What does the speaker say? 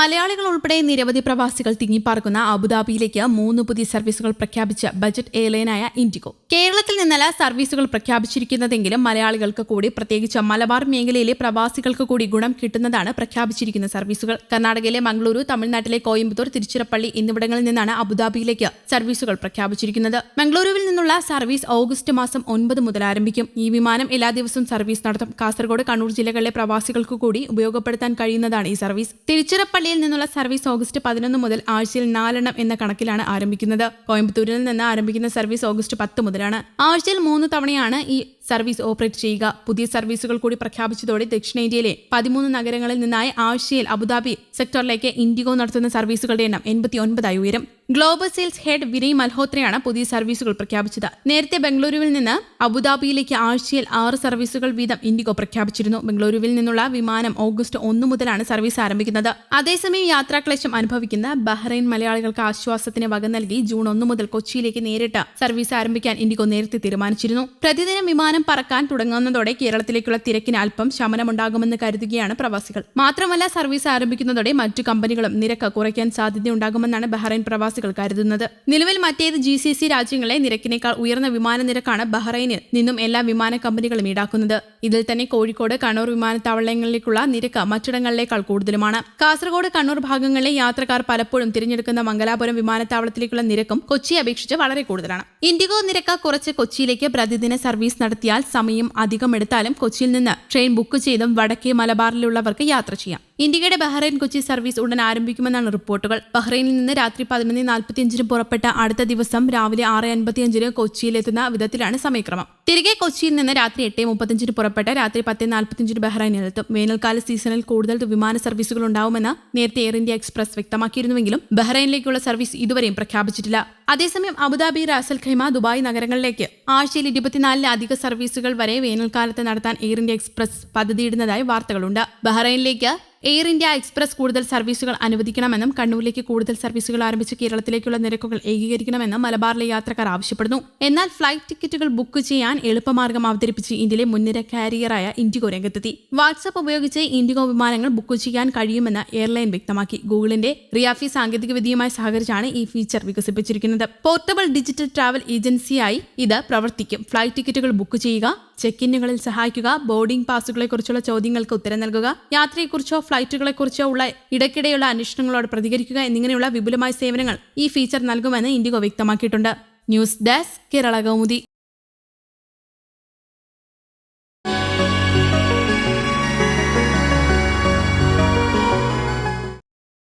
മലയാളികൾ ഉൾപ്പെടെ നിരവധി പ്രവാസികൾ തിങ്ങിപ്പാർക്കുന്ന അബുദാബിയിലേക്ക് മൂന്ന് പുതിയ സർവീസുകൾ പ്രഖ്യാപിച്ച ബജറ്റ് എയർലൈനായ ഇൻഡിഗോ. കേരളത്തിൽ നിന്നല്ല സർവീസുകൾ പ്രഖ്യാപിച്ചിരിക്കുന്നതെങ്കിലും മലയാളികൾക്ക് കൂടി പ്രത്യേകിച്ച് മലബാർ മേഖലയിലെ പ്രവാസികൾക്ക് കൂടി ഗുണം കിട്ടുന്നതാണ് പ്രഖ്യാപിച്ചിരിക്കുന്ന സർവീസുകൾ. കർണാടകയിലെ മംഗളൂരു തമിഴ്നാട്ടിലെ കോയമ്പത്തൂർ തിരുച്ചിറപ്പള്ളി എന്നിവിടങ്ങളിൽ നിന്നാണ് അബുദാബിയിലേക്ക് സർവീസുകൾ പ്രഖ്യാപിച്ചിരിക്കുന്നത്. മംഗളൂരുവിൽ നിന്നുള്ള സർവീസ് ഓഗസ്റ്റ് മാസം ഒൻപത് മുതൽ ആരംഭിക്കും. ഈ വിമാനം എല്ലാ ദിവസവും സർവീസ് നടത്തും. കാസർഗോഡ് കണ്ണൂർ ജില്ലകളിലെ പ്രവാസികൾക്ക് കൂടി ഉപയോഗപ്പെടുത്താൻ കഴിയുന്നതാണ് ഈ സർവീസ്. തിരുച്ചിറപ്പള്ളിയിൽ നിന്നുള്ള സർവീസ് ഓഗസ്റ്റ് പതിനൊന്ന് മുതൽ ആഴ്ചയിൽ നാലെണ്ണം എന്ന കണക്കിലാണ് ആരംഭിക്കുന്നത്. കോയമ്പത്തൂരിൽ നിന്ന് ആരംഭിക്കുന്ന സർവീസ് ഓഗസ്റ്റ് പത്ത് മുതലാണ്. ആഴ്ചയിൽ മൂന്ന് തവണയാണ് ഈ സർവീസ് ഓപ്പറേറ്റ് ചെയ്യുക. പുതിയ സർവീസുകൾ കൂടി പ്രഖ്യാപിച്ചതോടെ ദക്ഷിണേന്ത്യയിലെ പതിമൂന്ന് നഗരങ്ങളിൽ നിന്നായി ആഴ്ചയിൽ അബുദാബി സെക്ടറിലേക്ക് ഇൻഡിഗോ നടത്തുന്ന സർവീസുകളുടെ എണ്ണം എൺപത്തി ഒൻപതായി ഉയരും. ഗ്ലോബൽ സെയിൽസ് ഹെഡ് വിനയ് മൽഹോത്രയാണ് പുതിയ സർവീസുകൾ പ്രഖ്യാപിച്ചത്. നേരത്തെ ബംഗളൂരുവിൽ നിന്ന് അബുദാബിയിലേക്ക് ആഴ്ചയിൽ ആറ് സർവീസുകൾ വീതം ഇൻഡിഗോ പ്രഖ്യാപിച്ചിരുന്നു. ബംഗളൂരുവിൽ നിന്നുള്ള വിമാനം ഓഗസ്റ്റ് ഒന്ന് മുതലാണ് സർവീസ് ആരംഭിക്കുന്നത്. അതേസമയം യാത്രാക്ലേശം അനുഭവിക്കുന്ന ബഹ്റൈൻ മലയാളികൾക്ക് ആശ്വാസത്തിന് വക നൽകി ജൂൺ ഒന്ന് മുതൽ കൊച്ചിയിലേക്ക് നേരിട്ട് സർവീസ് ആരംഭിക്കാൻ ഇൻഡിഗോ നേരത്തെ തീരുമാനിച്ചിരുന്നു. പ്രതിദിനം വിമാനം പറക്കാൻ തുടങ്ങുന്നതോടെ കേരളത്തിലേക്കുള്ള തിരക്കിന് അല്പം ശമനമുണ്ടാകുമെന്ന് കരുതുകയാണ് പ്രവാസികൾ. മാത്രമല്ല സർവീസ് ആരംഭിക്കുന്നതോടെ മറ്റു കമ്പനികളും നിരക്ക് കുറയ്ക്കാൻ സാധ്യതയുണ്ടാകുമെന്നാണ് ബഹ്റൈൻ പ്രവാസികൾ കരുതുന്നത്. നിലവിൽ മറ്റേത് ജി സി സി രാജ്യങ്ങളെ നിരക്കിനേക്കാൾ ഉയർന്ന വിമാന നിരക്കാണ് ബഹ്റൈനിൽ നിന്നും എല്ലാ വിമാന കമ്പനികളും ഈടാക്കുന്നത്. ഇതിൽ തന്നെ കോഴിക്കോട് കണ്ണൂർ വിമാനത്താവളങ്ങളിലേക്കുള്ള നിരക്ക് മറ്റിടങ്ങളിലേക്കാൾ കൂടുതലുമാണ്. കാസർഗോഡ് കണ്ണൂർ ഭാഗങ്ങളിലെ യാത്രക്കാർ പലപ്പോഴും തിരഞ്ഞെടുക്കുന്ന മംഗലാപുരം വിമാനത്താവളത്തിലേക്കുള്ള നിരക്കും കൊച്ചിയെ അപേക്ഷിച്ച് വളരെ കൂടുതലാണ്. ഇൻഡിഗോ നിരക്ക് കുറച്ച് കൊച്ചിയിലേക്ക് പ്രതിദിന സർവീസ് നടത്തിയാൽ സമയം അധികമെടുത്താലും കൊച്ചിയിൽ നിന്ന് ട്രെയിൻ ബുക്ക് ചെയ്തും വടക്കേ മലബാറിലുള്ളവർക്ക് യാത്ര ചെയ്യാം. ഇന്ത്യയുടെ ബഹ്റൈൻ കൊച്ചി സർവീസ് ഉടൻ ആരംഭിക്കുമെന്നാണ് റിപ്പോർട്ടുകൾ. ബഹ്റൈനിൽ നിന്ന് രാത്രി പതിനൊന്ന് നാൽപ്പത്തിയഞ്ചിന് പുറപ്പെട്ട അടുത്ത ദിവസം രാവിലെ ആറ് അൻപത്തിയഞ്ചിന് കൊച്ചിയിലെത്തുന്ന വിധത്തിലാണ് സമയക്രമം. തിരികെ കൊച്ചിയിൽ നിന്ന് രാത്രി എട്ട് മുപ്പത്തഞ്ചിന് പുറപ്പെട്ട രാത്രി പത്ത് നാൽപ്പത്തിയഞ്ചിന് ബഹ്റൈനിലെത്തും. വേനൽക്കാല സീസണിൽ കൂടുതൽ വിമാന സർവീസുകൾ ഉണ്ടാവുമെന്ന് നേരത്തെ എയർ ഇന്ത്യ എക്സ്പ്രസ് വ്യക്തമാക്കിയിരുന്നുവെങ്കിലും ബഹ്റൈനിലേക്കുള്ള സർവീസ് ഇതുവരെയും പ്രഖ്യാപിച്ചിട്ടില്ല. അതേസമയം അബുദാബി റാസൽ ഖൈമ ദുബായ് നഗരങ്ങളിലേക്ക് ആഴ്ചയിൽ ഇരുപത്തിനാലിലധിക സർവീസുകൾ വരെ വേനൽക്കാലത്ത് നടത്താൻ എയർ ഇന്ത്യ എക്സ്പ്രസ് പദ്ധതിയിടുന്നതായി വാർത്തകളുണ്ട്. ബഹ്റൈനിലേക്ക് എയർ ഇന്ത്യ എക്സ്പ്രസ് കൂടുതൽ സർവീസുകൾ അനുവദിക്കണമെന്നും കണ്ണൂരിലേക്ക് കൂടുതൽ സർവീസുകൾ ആരംഭിച്ച് കേരളത്തിലേക്കുള്ള നിരക്കുകൾ ഏകീകരിക്കണമെന്നും മലബാറിലെ യാത്രക്കാർ ആവശ്യപ്പെടുന്നു. എന്നാൽ ഫ്ലൈറ്റ് ടിക്കറ്റുകൾ ബുക്ക് ചെയ്യാൻ എളുപ്പമാർഗം അവതരിപ്പിച്ച് ഇന്ത്യയിലെ മുൻനിര കാരിയറായ ഇൻഡിഗോ രംഗത്തെത്തി. വാട്സ്ആപ്പ് ഉപയോഗിച്ച് ഇൻഡിഗോ വിമാനങ്ങൾ ബുക്ക് ചെയ്യാൻ കഴിയുമെന്ന് എയർലൈൻ വ്യക്തമാക്കി. ഗൂഗിളിന്റെ റിയാഫി സാങ്കേതികവിദ്യയുമായി സഹകരിച്ചാണ് ഈ ഫീച്ചർ വികസിപ്പിച്ചിരിക്കുന്നത്. പോർട്ടബിൾ ഡിജിറ്റൽ ട്രാവൽ ഏജൻസിയായി ഇത് പ്രവർത്തിക്കും. ഫ്ലൈറ്റ് ടിക്കറ്റുകൾ ബുക്ക് ചെയ്യുക ചെക്ക് ഇന്നുകളിൽ സഹായിക്കുക ബോർഡിംഗ് പാസുകളെക്കുറിച്ചുള്ള ചോദ്യങ്ങൾക്ക് ഉത്തരം നൽകുക യാത്രയെക്കുറിച്ചോ ഫ്ലൈറ്റുകളെക്കുറിച്ചോ ഉള്ള ഇടയ്ക്കിടെയുള്ള അന്വേഷണങ്ങളോട് പ്രതികരിക്കുക എന്നിങ്ങനെയുള്ള വിപുലമായ സേവനങ്ങൾ ഈ ഫീച്ചർ നൽകുമെന്ന് ഇൻഡിഗോ വ്യക്തമാക്കിയിട്ടുണ്ട്. News desk Kerala Kaumudi.